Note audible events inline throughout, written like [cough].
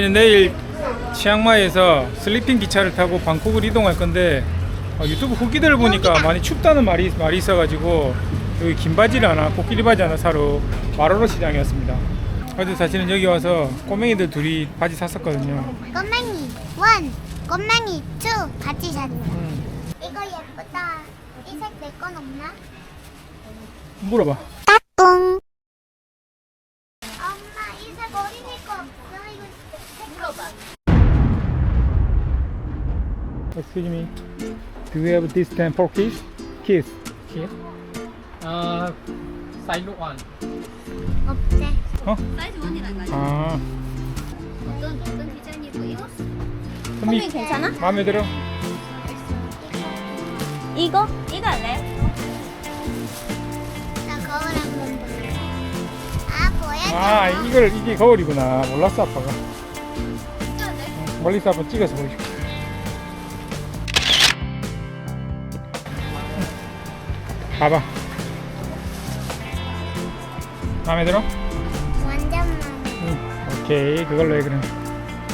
저희는 내일 치앙마이에서 슬리핑 기차를 타고 방콕을 이동할 건데 어, 유튜브 후기들을 보니까 많이 춥다는 말이 말이 있어가지고 여기 긴 바지를 하나 코끼리 바지 하나 사러 마로로 시장이었습니다. 어제 사실은 여기 와서 꼬맹이들 둘이 바지 샀었거든요. 꼬맹이 원, 꼬맹이 투 같이 샀네. 음, 이거 예쁘다. 이 색 내 건 없나? 물어봐. Excuse me. Do you have this stand for kids? Kids. Here? 아, 사이로 원. 없대. 어? 사이즈 원이라는 거 아니야? 아. 어떤 어떤 디자인이고 이거? 선미 괜찮아? 마음에 들어? 이거? 이거 할래? 나 거울 한번 볼래. 아 보여줘. 아 이걸 이게 거울이구나. 몰랐어 아빠가. 어, 멀리서 한번 찍어서 보여줄게. 봐봐. 마음에 들어? 완전 마음에. 응. 오케이 그걸로 해 그럼.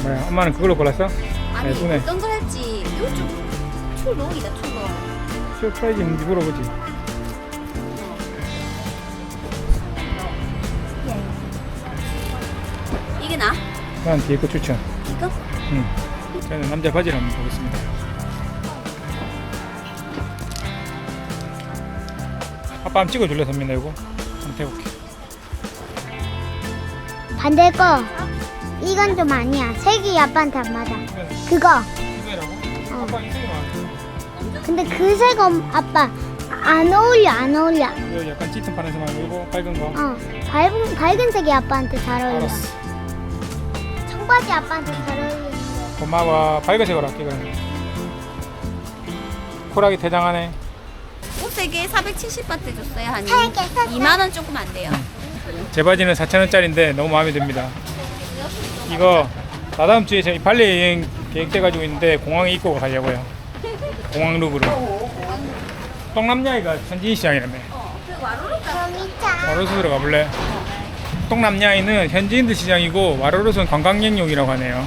뭐야 엄마는 그걸로 골랐어? 아니 예쁘네. 어떤 거 할지 이거 좀 초록이다 초록 쇼 프라이즈 뭔지 물어보지. 이게 나? 난 뒤에 거 추천. 이거? 응. 저는 남자 바지를 한번 보겠습니다. 한번 찍어줄래 선민아 이거? 한번 해볼게. 반대 거. 이건 좀 아니야. 색이 아빠한테 안 맞아. 그거. 이거라고? 어. 아빠 이 색이 많아. 근데 그 색 아빠 안 어울려 안 어울려. 이거 약간 짙은 판에서 말고 이거 밝은 거. 어 밝은 밝은 색이 아빠한테 잘 어울려. 알았어. 청바지 아빠한테 잘 어울리는 거. 고마워. 밝은색으로 할게 그러면. 쿨하게 대장하네. 옷 3개 470바트 줬어요 한 세 개, 세 개. 2만 원 조금 안 돼요 제 바지는 4,000원짜리인데 너무 마음에 듭니다. 이거 다다음 주에 저희 발리 여행 계획돼 가지고 있는데 공항에 입고 가려고요. 공항 룩으로. 동남야이가 현지인 시장이라며. 와로로. 와로스 들어가 볼래? 동남야이는 현지인들 시장이고 와로로스는 관광객용이라고 하네요.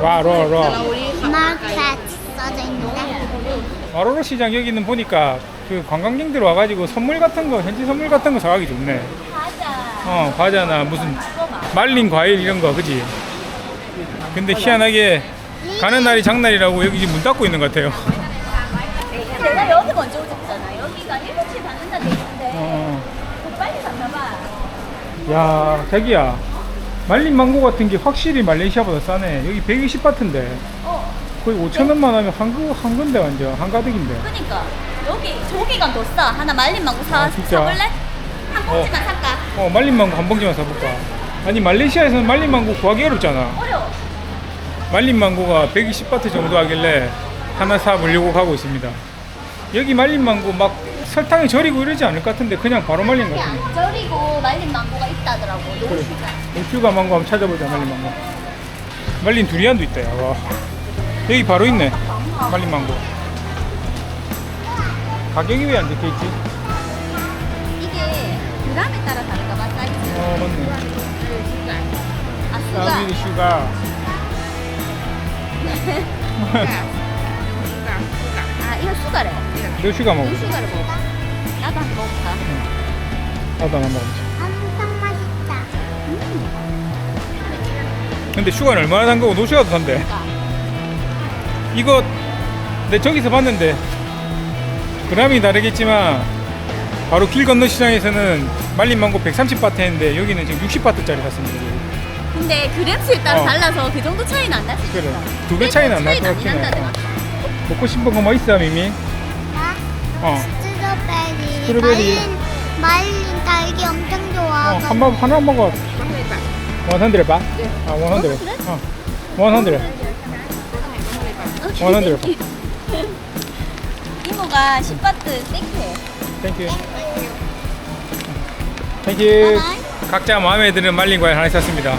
와, 로 로, 와로로. 마켓 써져 있는데. 와로로 시장 여기는 보니까 그 관광객들 와가지고 선물 같은 거 현지 선물 같은 거 사가기 좋네. 과자 어 과자나 무슨 말린 과일 이런 거 그지? 근데 희한하게 가는 날이 장날이라고 여기 지금 문 닫고 있는 것 같아요. 내가 여기 먼저 오셨잖아 여기가 7시에 닫는다 돼 있는데 어. 더 빨리 갔나봐 야 자기야 말린 망고 같은 게 확실히 말레이시아보다 싸네. 여기 120바트인데 어 거의 5천 원만 하면 한 그 한 건데 완전 한 가득인데. 그니까 여기 저기가 더 싸. 하나 말린 망고 사 아, 진짜? 사볼래? 한 봉지만 살까? 어 말린 망고 한 봉지만 사볼까? 아니 말레이시아에서는 말린 망고 구하기 어렵잖아. 어려워. 말린 망고가 120바트 정도 하길래 하나 사보려고 가고 있습니다. 여기 말린 망고 막 설탕에 절이고 이러지 않을 것 같은데 그냥 바로 말린 것 같은데. 절이고 말린 망고가 있다더라고. 그래. 노시가. 옥주가 망고 한번 찾아보자 말린 망고. 말린 두리안도 있다. 야, 와. 여기 바로 있네. 말린 망고. 가격이 왜 안 적혀 있지? 이게 그람에 따라 다른가 봐 사이즈. 어 맞네. 아 수가. 사비리 슈가. 아 이거 수가래. 너 슈가 먹어. 이 수가를 먹어. 나도 한번 먹어볼까? 나도 하나 먹어보자. 엄청 맛있다. 근데 슈가는 얼마나 단 거고 노 슈가도 단데. 그러니까. 이거 내 저기서 봤는데 그람이 다르겠지만 바로 길 건너 시장에서는 말린 망고 130바트 했는데 여기는 지금 60바트짜리 샀습니다. 근데 그램수에 따라 어. 달라서 그 정도 차이는 안 있어. 그래. 두 배 차이는 안날것 차이는 같긴 해. 먹고 싶은 거 뭐 있어 미미? 나 어. 스트로베리, 스트로베리. 말린, 말린 딸기 엄청 좋아. 어, 한번 하나 먹어. 원헌드레 봐. 아 원헌드레. 어, 그래? 어. 원 원헌드레 봐. 이모가 10바트 땡큐해. 땡큐. 땡큐. 각자 마음에 드는 말린 과일 하나 샀습니다.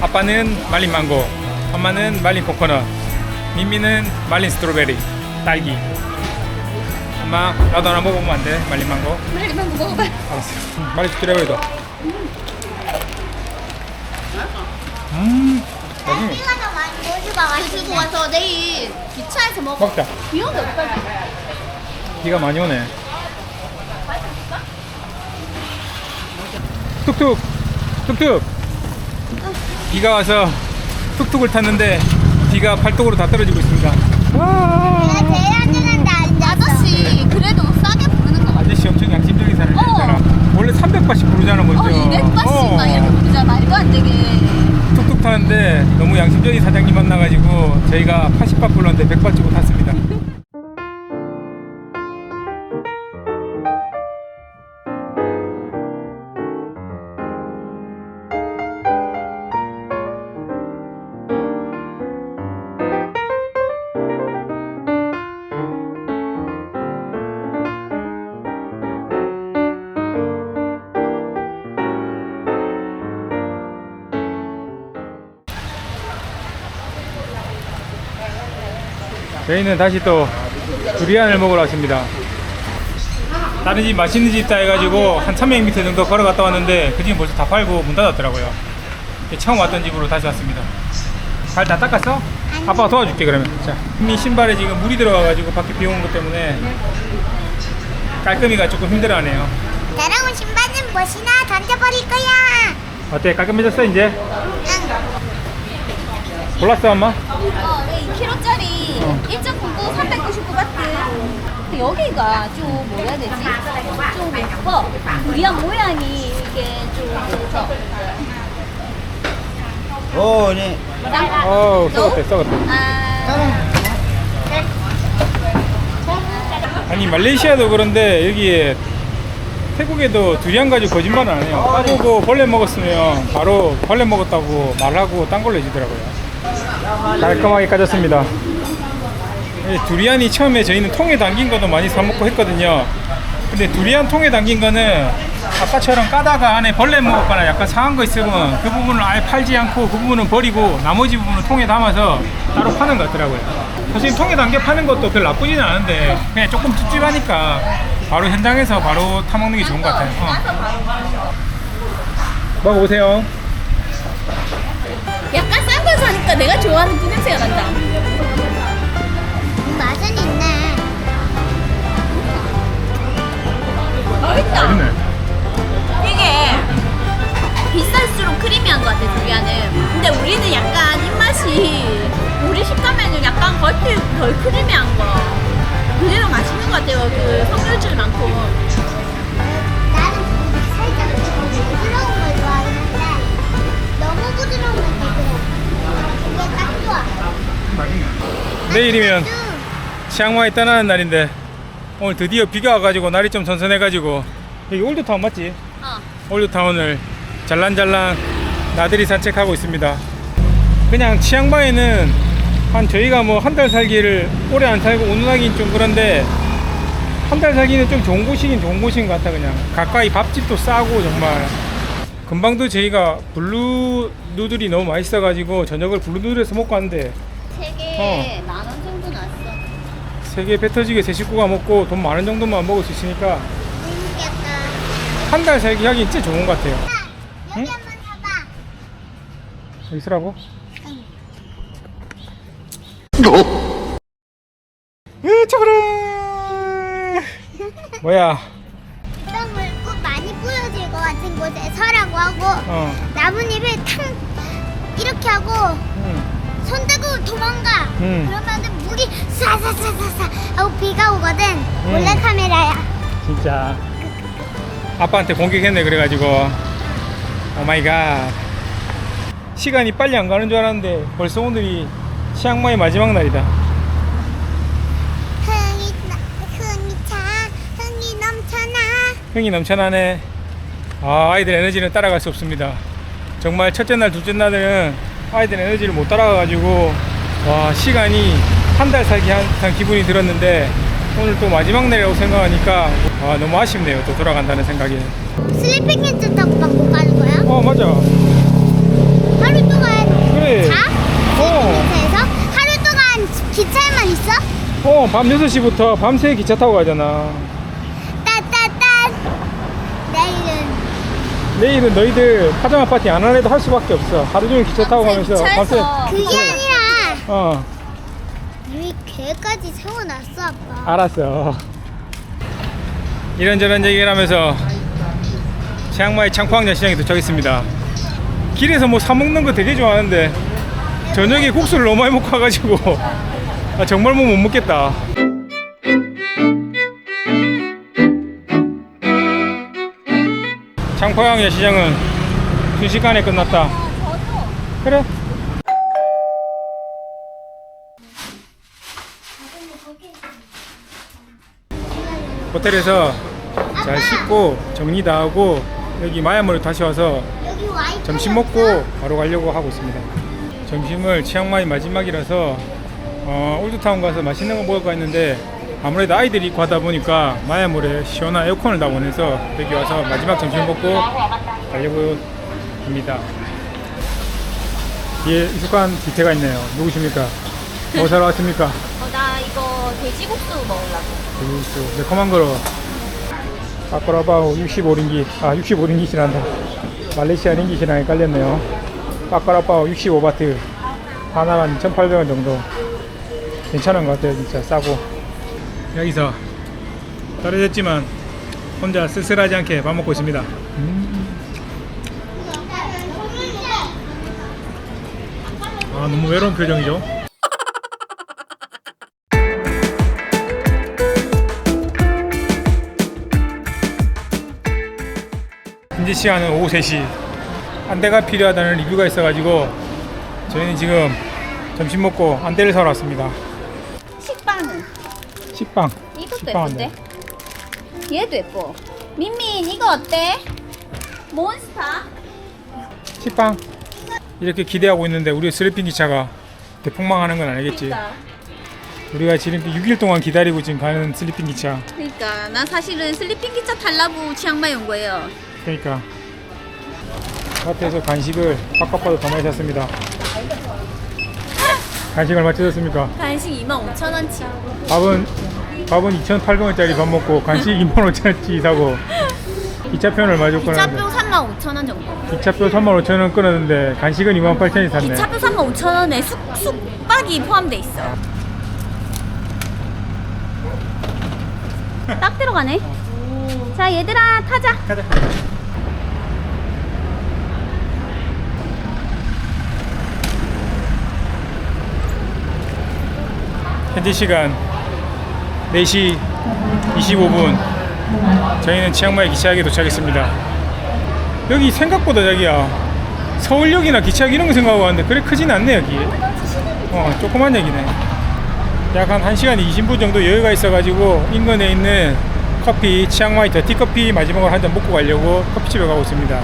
아빠는 말린 망고, 엄마는 말린 코코넛, 민미는 말린 스트로베리, 딸기. 엄마, 나도 하나 먹어보면 안 돼? 말린 망고? 말린 망고 먹어봐. 알았어. 응, 말린 스트로베리도. 음, 맛있네. 우리가 더 많이 모주가 가지고 와서 내일 기차에서 먹어. 먹자. 비 오는데 어떡하지? 비가 많이 오네. 툭툭, 툭툭. 비가 와서 툭툭을 탔는데 비가 팔뚝으로 다 떨어지고 있습니다. 와, 제일 안전한데 앉았어. 아저씨 그래도 싸게 부르는 거 같아. 아저씨 엄청 양심적인 사람이잖아. 어. 원래 300바씩 부르잖아 먼저. 어, 200바씩 막 이렇게 부르자 말도 안 되게. 타는데 너무 양심적인 사장님 만나가지고 저희가 80바 불렀는데 100바 주고 탔습니다. 저희는 다시 또 두리안을 먹으러 왔습니다. 다른 집 맛있는 집 있다 해가지고 한 300m 정도 걸어갔다 왔는데 그 집은 벌써 다 팔고 문 닫았더라고요. 처음 왔던 집으로 다시 왔습니다. 발다 닦았어? 아빠가 도와줄게 그러면. 자, 이 신발에 지금 물이 들어가가지고 밖에 비 오는 것 때문에 깔끔이가 조금 힘들어하네요. 나랑 신발은 무엇이나 던져버릴 거야. 어때? 깔끔해졌어 이제? 응. 골랐어 엄마? 어, 네, 2kg짜리 어. 1.99 399바트. 근데 여기가 좀 뭐라 해야 되지? 좀 예뻐. 우리랑 모양이 이게 좀 좋죠. 오, 네. 어우 썩었대 썩었대. 아, 아니 말레이시아도 그런데 여기에 태국에도 두리안 가지고 거짓말을 안 해요. 까보고 벌레 먹었으면 바로 벌레 먹었다고 말하고 딴 걸로 해주더라고요. 깔끔하게 까졌습니다. 이 두리안이 처음에 저희는 통에 담긴 것도 많이 사 먹고 했거든요. 근데 두리안 통에 담긴 거는 아까처럼 까다가 안에 벌레 먹었거나 약간 상한 거 있으면 그 부분을 아예 팔지 않고 그 부분은 버리고 나머지 부분은 통에 담아서 따로 파는 것 같더라고요. 사실 통에 담겨 파는 것도 별로 나쁘지는 않은데 그냥 조금 찝찝하니까 바로 현장에서 바로 타먹는 게 좋은 것 같아요. 어. 먹어보세요. 약간 싼 걸 사니까 내가 좋아하는 그 냄새가 난다. 맛은 있네. 맛있다. 맛있네. 이게 비쌀수록 크리미한 것 같아 두리안은 근데 우리는 약간 입맛이 우리 식감에는 약간 겉이 덜 크리미한 거 그래도 맛있는 것 같아요 그 섬유질 많고 나는 살짝 부드러운 걸 좋아하긴 한데 너무 부드러운 건 되게 이게 딱 좋아. 맛있네. 내일이면 치앙마이 떠나는 날인데 오늘 드디어 비가 와가지고 날이 좀 선선해가지고 여기 올드타운 맞지? 어. 올드타운을 잘랑잘랑 나들이 산책하고 있습니다. 그냥 치앙마이는 한 저희가 뭐 한 달 살기를 오래 안 살고 운운하긴 좀 그런데 한 달 살기는 좀 좋은 곳이긴 좋은 곳인 것 같아 그냥 가까이 밥집도 싸고 정말 금방도 저희가 블루 누들이 너무 맛있어가지고 저녁을 블루 누들에서 먹고 왔는데 세개 어. 만원 정도 났어 세개 배 터지게 세 식구가 먹고 돈 많은 정도만 먹을 수 있으니까. 한 달 살기 하기 진짜 좋은 것 같아요 응? 여기 있으라고? 으 차가라 뭐야 이런 물고 많이 뿌려질 것 같은 곳에 서라고 하고 어 나뭇잎을 탕 이렇게 하고 응. 손대고 도망가. 음. 그러면은 물이 쏴쏴쏴쏴쏴 하고 비가 오거든. 몰래 카메라야. 진짜 아빠한테 공격했네 그래가지고 오마이갓 시간이 빨리 안 가는 줄 알았는데 벌써 오늘이 치앙마이 마지막 날이다 흥이 나, 흥이 차, 흥이 넘쳐나. 흥이 넘쳐나네 아 아이들 에너지는 따라갈 수 없습니다 정말 첫째 날 둘째 날은 아이들 에너지를 못 따라가가지고 와 시간이 한 달 살기 한 듯한 기분이 들었는데 오늘 또 마지막 날이라고 생각하니까 와 너무 아쉽네요 또 돌아간다는 생각이 슬리핑 힌트 타고 방콕 가는 거야? 어 맞아 하루 동안 그래 자? 어, 하루 동안 기차에만 있어? 어, 밤 6시부터 밤새 기차 타고 가잖아. 따따따. 내일은 너희들 파자마 파티 안 하래도 할 수밖에 없어. 하루 종일 기차 타고 가면서 밤새. 그게 아니라 어, 이미 계획까지 세워놨어 아빠. 알았어. 이런저런 얘기를 하면서 치앙마이 창포항전 시장에 도착했습니다. 길에서 뭐 사 먹는 거 되게 좋아하는데 저녁에 국수를 너무 많이 먹고 와가지고 [laughs] 아, 정말 뭐 못 먹겠다. 창포항 시장은 순식간에 끝났다. 그래. 호텔에서 잘 씻고 정리 다 하고 여기 마야모로 다시 와서. 점심 먹고 바로 가려고 하고 있습니다. 점심을 치앙마이 마지막이라서 어, 올드타운 가서 맛있는 거 먹을까 했는데 아무래도 아이들이 있고 하다 보니까 마야몰에 시원한 에어컨을 다 원해서 여기 와서 마지막 점심 먹고 가려고 합니다. 뒤에 익숙한 기태가 있네요. 누구십니까? 뭐 사러 왔습니까? 어, 나 이거 돼지국수 먹으려고. 그 매콤한 거로 빠꼬라바오 65링기 아 65링기시란다 말레이시아 링기시랑 헷갈렸네요 빠꼬라바오 65바트 하나만 2,800원 정도 괜찮은 것 같아요 진짜 싸고 여기서 떨어졌지만 혼자 쓸쓸하지 않게 밥 먹고 있습니다. 음. 아 너무 외로운 표정이죠? 현재 시간은 오후 3시. 안대가 필요하다는 리뷰가 있어가지고 저희는 지금 점심 먹고 안대를 사러 왔습니다 식빵 이것도 식빵 예쁜데? 얘도 예뻐. 민민 이거 어때? 몬스터? 식빵 이렇게 기대하고 있는데 우리 슬리핑 기차가 대폭망하는 건 아니겠지 그러니까. 우리가 지금 6일 동안 기다리고 지금 가는 슬리핑 기차 그러니까 난 사실은 슬리핑 기차 탈라고 치앙마이 온 거예요. 그러니까 마트에서 간식을 바깥바도 더 많이 샀습니다 간식 얼마 뜯었습니까? 간식 25,000원치. 밥은 밥은 2,800원짜리 밥 먹고 간식 25,000원짜리 사고 기차표는 얼마 줬고 기차표 35,000원 정도. 기차표 35,000원 끊었는데 간식은 28,000원이 샀네 기차표 35,000원에 숙, 숙박이 포함돼 있어. 딱 들어가네. 자 얘들아 타자. 가자 현재 시간 4시 25분. 저희는 치앙마이 기차역에 도착했습니다. 여기 생각보다 자기야 서울역이나 기차역 이런 거 생각하고 왔는데 그래 크진 않네 여기. 어 조그만 역이네. 약 한 1시간 20분 정도 여유가 있어가지고 인근에 있는 커피 치앙마이 더티커피 마지막으로 한 잔 먹고 가려고 커피집에 가고 있습니다.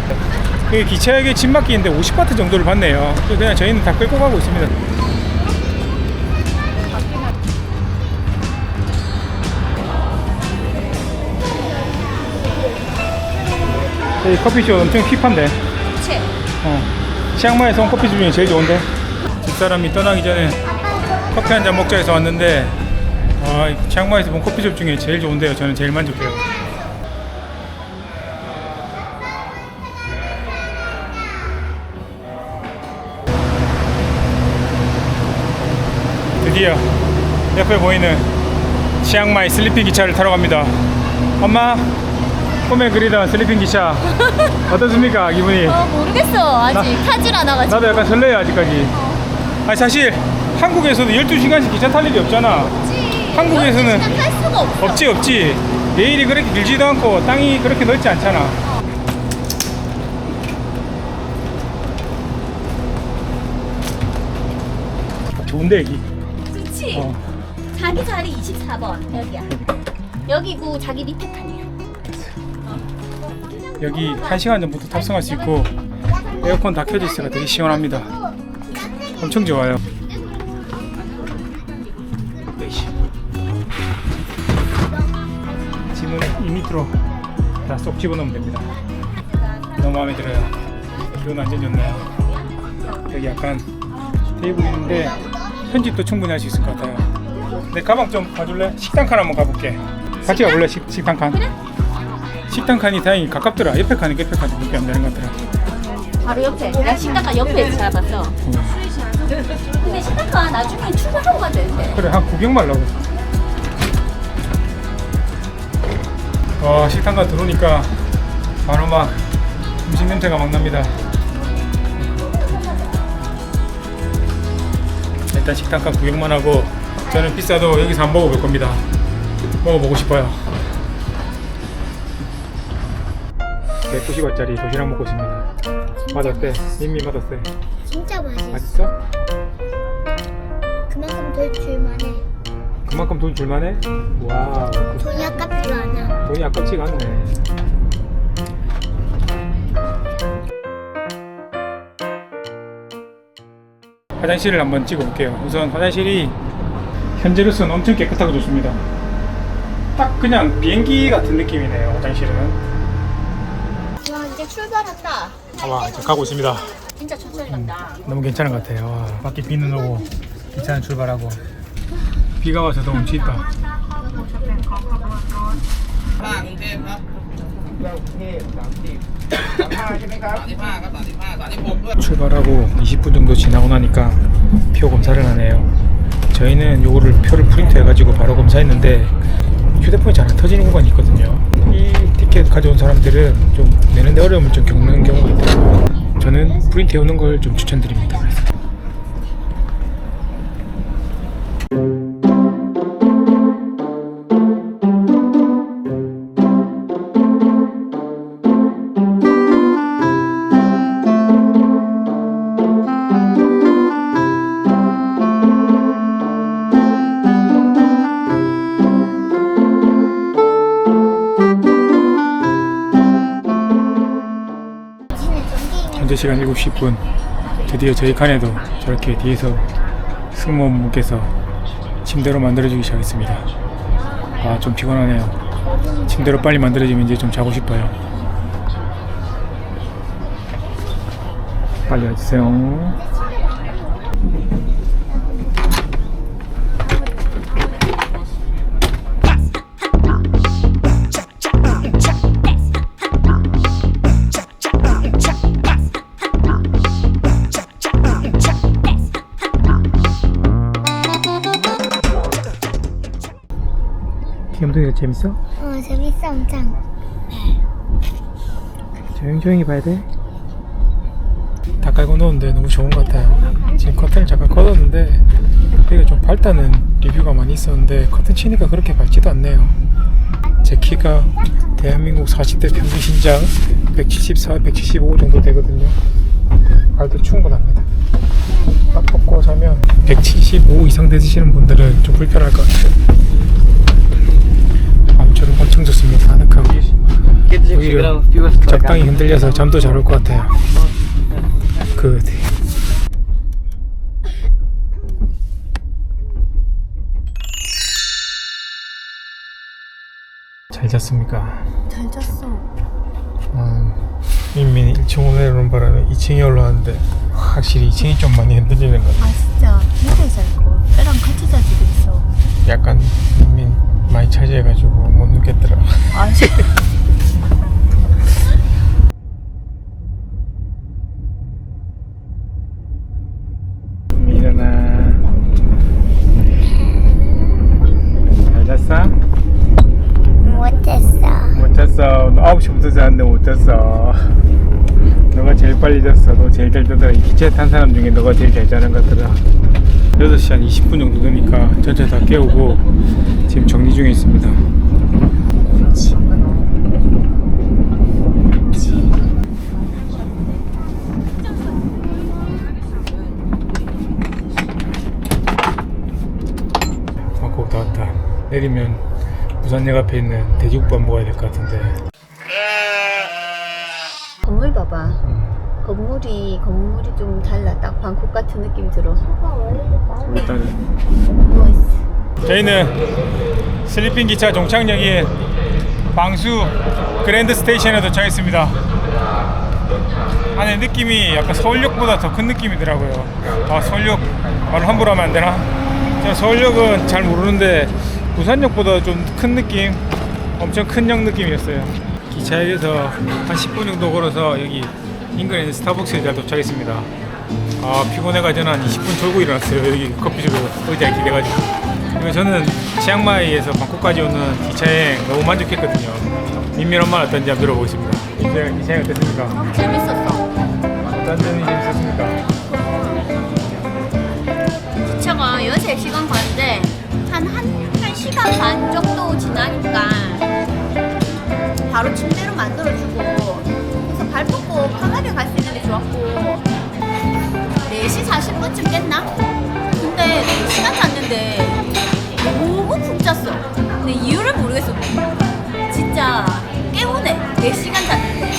여기 기차역에 집 맡기는데 50바트 정도를 받네요. 그냥 저희는 다 끌고 가고 있습니다 여기 커피숍 엄청 힙한데. 그치? 어. 치앙마이에서 온 커피 중에 제일 좋은데. 집사람이 떠나기 전에 커피 한 잔 먹자 해서 왔는데 아, 치앙마이에서 본 커피숍 중에 제일 좋은데요. 저는 제일 만족해요. 드디어 옆에 보이는 치앙마이 슬리핑 기차를 타러 갑니다. 엄마 꿈에 그리던 슬리핑 기차 [laughs] 어떻습니까 기분이? 어 모르겠어 아직 타질 않아가지고. 나도 약간 설레요 아직까지 아니 사실 한국에서도 12시간씩 기차 탈 일이 없잖아 한국에서는 시간 탈 수가 없어. 없지 없지 내일이 그렇게 길지도 않고 땅이 그렇게 넓지 않잖아 좋은데 여기 그치? 어. 자기 자리 24번 여기야. 여기고 자기 밑에 칸이야. 여기 1시간 전부터 탑승할 수 있고 에어컨 다 켜져 있어서 되게 시원합니다. 엄청 좋아요. 으이씨. 짐은 이 밑으로 다 쏙 집어넣으면 됩니다. 너무 마음에 들어요. 기분 완전 좋네요. 여기 약간 테이블 있는데 편집도 충분히 할 수 있을 것 같아요. 내 가방 좀 봐줄래? 식당 칸 한번 가볼게. 같이 가볼래? 식, 식당 칸 식당 칸이 다행히 가깝더라. 옆에 칸이 옆에 칸이 그렇게 안 되는 것 같더라. 바로 옆에. 나 식당가 옆에 잡았어. 음. 근데 식당가 나중에 출발하고 가야 되는데. 그래 한 구경만 하려고. 와 식당가 들어오니까 바로 막 음식 냄새가 막 납니다. 일단 식당가 구경만 하고 저는 피자도 여기서 한번 먹어볼 겁니다. 먹어보고 싶어요. 190원짜리 도시락 먹고 있습니다. 맛 어때? 민미 맛 어때? 진짜 맛있어. 맛있어? 그만큼 덜 줄만해. 그만큼 돈 줄만해? 와 돈이 아깝지가 않아. 돈이 아깝지가 않네. 화장실을 한번 찍어볼게요. 우선 화장실이 현재로서는 엄청 깨끗하고 좋습니다. 딱 그냥 비행기 같은 느낌이네요. 화장실은. 출발한다. 와, 이제 가고 있습니다. 진짜 천천히 간다. 너무 괜찮은 것 같아요. 와, 밖에 비는 오고 괜찮은 출발하고 비가 와서 너무 춥다. 출발하고 20분 정도 지나고 나니까 표 검사를 하네요. 저희는 요거를 표를 프린트 해가지고 바로 검사했는데 휴대폰이 잘 안 터지는 구간이 있거든요. 이 티켓 가져온 사람들은 좀 내는데 어려움을 좀 겪는 경우가 있더라고요. 저는 프린트 해오는 걸 좀 추천드립니다. 시간 7시 10분. 드디어 저희 칸에도 저렇게 뒤에서 승무원분께서 침대로 만들어주기 시작했습니다. 아 좀 피곤하네요. 침대로 빨리 만들어지면 이제 좀 자고 싶어요. 빨리 와주세요 염둥이가 재밌어? 어 재밌어 엄청. 조용히 조용히 봐야 돼. 다 깔고 놓은데 너무 좋은 것 같아요. 지금 커튼을 잠깐 걷었는데 여기가 좀 밝다는 리뷰가 많이 있었는데 커튼 치니까 그렇게 밝지도 않네요. 제 키가 대한민국 40대 평균 신장 174, 175 정도 되거든요. 발도 충분합니다. 딱 벗고 자면 175 이상 되시는 분들은 좀 불편할 것 같아요. 밤처럼 엄청 좋습니다. 아늑하고. 오히려 적당히 흔들려서 잠도 잘 올 것 같아요. 그 잘 잤습니까? 잘 잤어. 아, 민민이 1층 오내려는 바람에 2층에 올라왔는데 확실히 2층이 좀 많이 흔들리는 것 같아요. 아 진짜 밑에 잘 거. 애랑 같이 자지도 있어. 약간 민민 많이 차지해가지고 못 누겠더라. 아 [laughs] 일어나. 잘 잤어? 못했어. 못 잤어. 너 9시부터 잤는데 못 잤어. 너가 제일 빨리 잤어. 너 제일 잘 자더라. 이 기차에 탄 사람 중에 너가 제일 잘 자는 것 같더라. 8시 한 20분 정도 되니까 전체 다 깨우고 지금 정리 중에 있습니다. 방콕 다 왔다. 내리면 부산역 앞에 있는 돼지국밥 먹어야 될 것 같은데 건물 봐봐. 건물이 건물이 좀 달라. 딱 방콕 같은 느낌 들어. 일단은 누워 있어. 저희는 슬리핑 기차 종착역인 방수 그랜드 스테이션에 도착했습니다. 안에 느낌이 약간 서울역보다 더 큰 느낌이더라고요. 아 서울역 말을 함부로 하면 안 되나? 제가 서울역은 잘 모르는데 부산역보다 좀 큰 느낌, 엄청 큰 역 느낌이었어요. 기차역에서 한 10분 정도 걸어서 여기 인근에 있는 스타벅스에 잘 도착했습니다. 아 피곤해가지고 한 20분 졸고 일어났어요. 여기 커피숍에서 의자에 기대가지고. 그리고 저는 치앙마이에서 방콕까지 오는 기차여행 너무 만족했거든요. 민민 엄마는 어떤지 한번 들어보겠습니다. 기차여행, 기차여행 어땠습니까? 재밌었어. 어떤 점이 재밌었습니까? 기차가 13시간 가는데 한, 한, 한 시간 반 정도 지나니까 바로 침대로 만들어주고 발 뻗고 편하게 갈 수 있는 게 좋았고 4시 40분쯤 깼나? 근데 4시간 잤는데 너무 푹 잤어 근데 이유를 모르겠어 진짜 깨우네 4시간 잤는데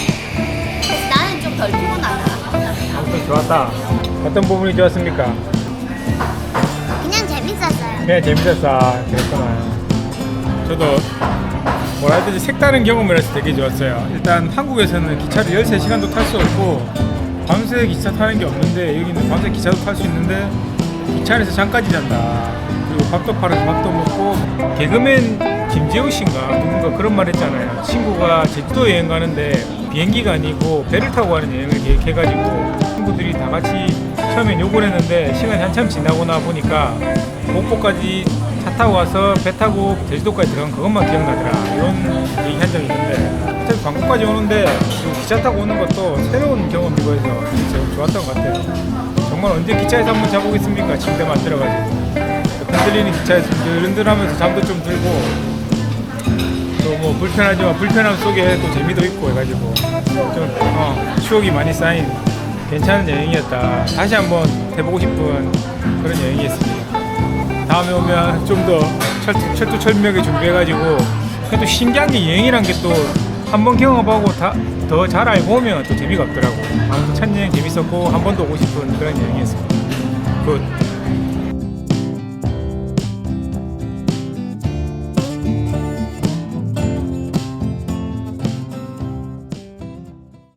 나는 좀 덜 피곤하다 아무튼 좋았다. 어떤 부분이 좋았습니까? 그냥 재밌었어요. 그냥 재밌었어. 그랬구나. 저도 뭐라 해야 되지 색다른 경험이라서 되게 좋았어요. 일단 한국에서는 기차를 13시간도 탈 수 없고 밤새 기차 타는 게 없는데 여기는 밤새 기차도 탈 수 있는데 기차 안에서 잠까지 잔다. 그리고 밥도 팔아서 밥도 먹고 개그맨 김재우 씨인가 누군가 그런 말 했잖아요. 친구가 제주도 여행 가는데 비행기가 아니고 배를 타고 가는 여행을 계획해가지고 친구들이 다 같이 처음엔 욕을 했는데 시간이 한참 지나고 나 보니까 목포까지 차 타고 가서 배 타고 제주도까지 들어간 그것만 기억나더라. 이런 얘기 한 적이 있는데. 어차피 방콕까지 오는데 이 기차 타고 오는 것도 새로운 경험이고 해서 진짜 좋았던 것 같아요. 정말 언제 기차에서 한번 자보겠습니까? 침대 만 들어가지고. 흔들리는 기차에서 흔들흔들하면서 잠도 좀 들고. 또뭐 불편하지만 불편함 속에 또 재미도 있고 해가지고 좀 어, 추억이 많이 쌓인 괜찮은 여행이었다. 다시 한번 해보고 싶은 그런 여행이었습니다. 다음에 오면 좀더 철두, 철두철미하게 준비해가지고 그래도 신기한 게 여행이란 게 또 한 번 경험하고 더 잘 알고 오면 또 재미가 없더라고. 아무튼 첫 여행 재밌었고 한 번 더 오고 싶은 그런 여행이었습니다. 굿.